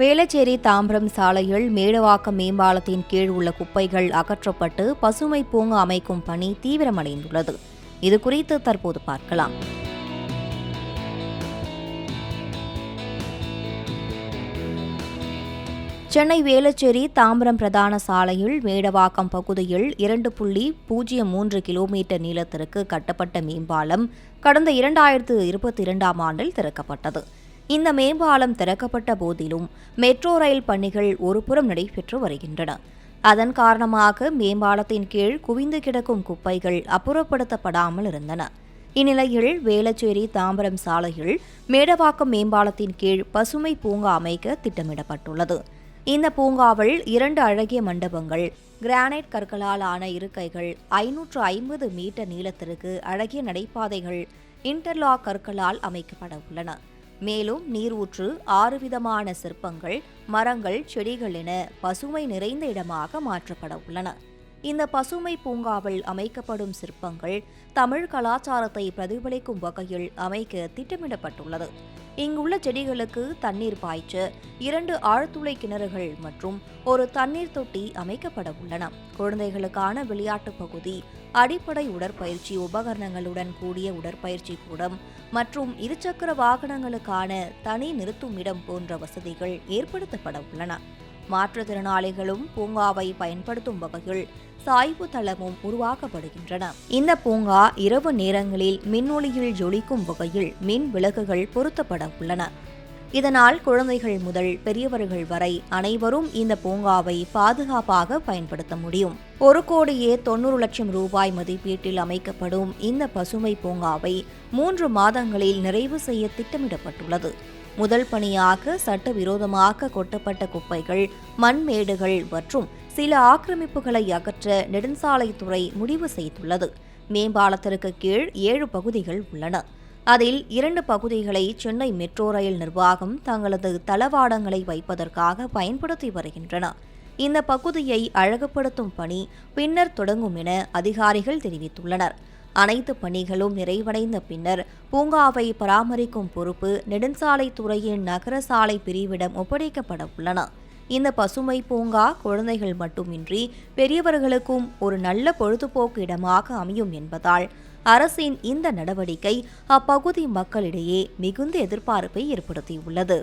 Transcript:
வேளச்சேரி தாம்பரம் சாலையில் மேடவாக்கம் மேம்பாலத்தின் கீழ் உள்ள குப்பைகள் அகற்றப்பட்டு பசுமை பூங்கா அமைக்கும் பணி தீவிரமடைந்துள்ளது. இது குறித்து தற்போது பார்க்கலாம். சென்னை வேளச்சேரி தாம்பரம் பிரதான சாலையில் மேடவாக்கம் பகுதியில் இரண்டு புள்ளி பூஜ்ஜியம் மூன்று கிலோமீட்டர் நீளத்திற்கு கட்டப்பட்ட மேம்பாலம் கடந்த இரண்டாயிரத்து இருபத்தி இரண்டாம் ஆண்டில் திறக்கப்பட்டது. இந்த மேம்பாலம் திறக்கப்பட்ட போதிலும் மெட்ரோ ரயில் பணிகள் ஒருபுறம் நடைபெற்று வருகின்றன. அதன் காரணமாக மேம்பாலத்தின் கீழ் குவிந்து கிடக்கும் குப்பைகள் அப்புறப்படுத்தப்படாமல் இருந்தன. இந்நிலையில் வேளச்சேரி தாம்பரம் சாலையில் மேடவாக்கம் மேம்பாலத்தின் கீழ் பசுமை பூங்கா அமைக்க திட்டமிடப்பட்டுள்ளது. இந்த பூங்காவில் இரண்டு அழகிய மண்டபங்கள் கிரானைட் கற்களால் ஆன இருக்கைகள் ஐநூற்று ஐம்பது மீட்டர் நீளத்திற்கு அழகிய நடைபாதைகள் இன்டர்லாக் கற்களால் அமைக்கப்பட உள்ளன. மேலும் நீரூற்று ஆறு விதமான சிற்பங்கள் மரங்கள் செடிகள் என பசுமை நிறைந்த இடமாக மாற்றப்பட உள்ளன. இந்த பசுமை பூங்காவில் அமைக்கப்படும் சிற்பங்கள் தமிழ் கலாச்சாரத்தை பிரதிபலிக்கும் வகையில் அமைக்க திட்டமிடப்பட்டுள்ளது. இங்குள்ள செடிகளுக்கு தண்ணீர் பாய்ச்ச இரண்டு ஆழ்துளை கிணறுகள் மற்றும் ஒரு தண்ணீர் தொட்டி அமைக்கப்பட உள்ளன. குழந்தைகளுக்கான விளையாட்டு பகுதி அடிப்படை உடற்பயிற்சி உபகரணங்களுடன் கூடிய உடற்பயிற்சி கூடம் மற்றும் இருசக்கர வாகனங்களுக்கான தனி நிறுத்தும் இடம் போன்ற வசதிகள் ஏற்படுத்தப்பட உள்ளன. மாற்றுத்திறனாளிகளும் பூங்காவை பயன்படுத்தும் வகையில் சாய்வு தளமும் உருவாக்கப்படுகின்றன. இந்த பூங்கா இரவு நேரங்களில் மின்னொளியில் ஜொலிக்கும் வகையில் மின் விளக்குகள் பொருத்தப்பட உள்ளன. இதனால் குழந்தைகள் முதல் பெரியவர்கள் வரை அனைவரும் இந்த பூங்காவை பாதுகாப்பாக பயன்படுத்த முடியும். ஒரு கோடியே தொண்ணூறு லட்சம் ரூபாய் மதிப்பீட்டில் அமைக்கப்படும் இந்த பசுமை பூங்காவை மூன்று மாதங்களில் நிறைவு செய்ய திட்டமிடப்பட்டுள்ளது. முதல் பணியாக சட்டவிரோதமாக கொட்டப்பட்ட குப்பைகள் மண்மேடுகள் மற்றும் சில ஆக்கிரமிப்புகளை அகற்ற நெடுஞ்சாலைத்துறை முடிவு செய்துள்ளது. மேம்பாலத்திற்கு கீழ் ஏழு பகுதிகள் உள்ளன. அதில் இரண்டு பகுதிகளை சென்னை மெட்ரோ ரயில் நிர்வாகம் தங்களது தளவாடங்களை வைப்பதற்காக பயன்படுத்தி வருகின்றன. இந்த பகுதியை அழகுபடுத்தும் பணி பின்னர் தொடங்கும் என அதிகாரிகள் தெரிவித்துள்ளனர். அனைத்து பணிகளும் நிறைவடைந்த பின்னர் பூங்காவை பராமரிக்கும் பொறுப்பு நெடுஞ்சாலைத்துறையின் நகர சாலை பிரிவிடம் ஒப்படைக்கப்பட உள்ளன. இந்த பசுமை பூங்கா குழந்தைகள் மட்டுமின்றி பெரியவர்களுக்கும் ஒரு நல்ல பொழுதுபோக்கு இடமாக அமையும் என்பதால் அரசின் இந்த நடவடிக்கை அப்பகுதி மக்களிடையே மிகுந்த எதிர்பார்ப்பை ஏற்படுத்தியுள்ளது.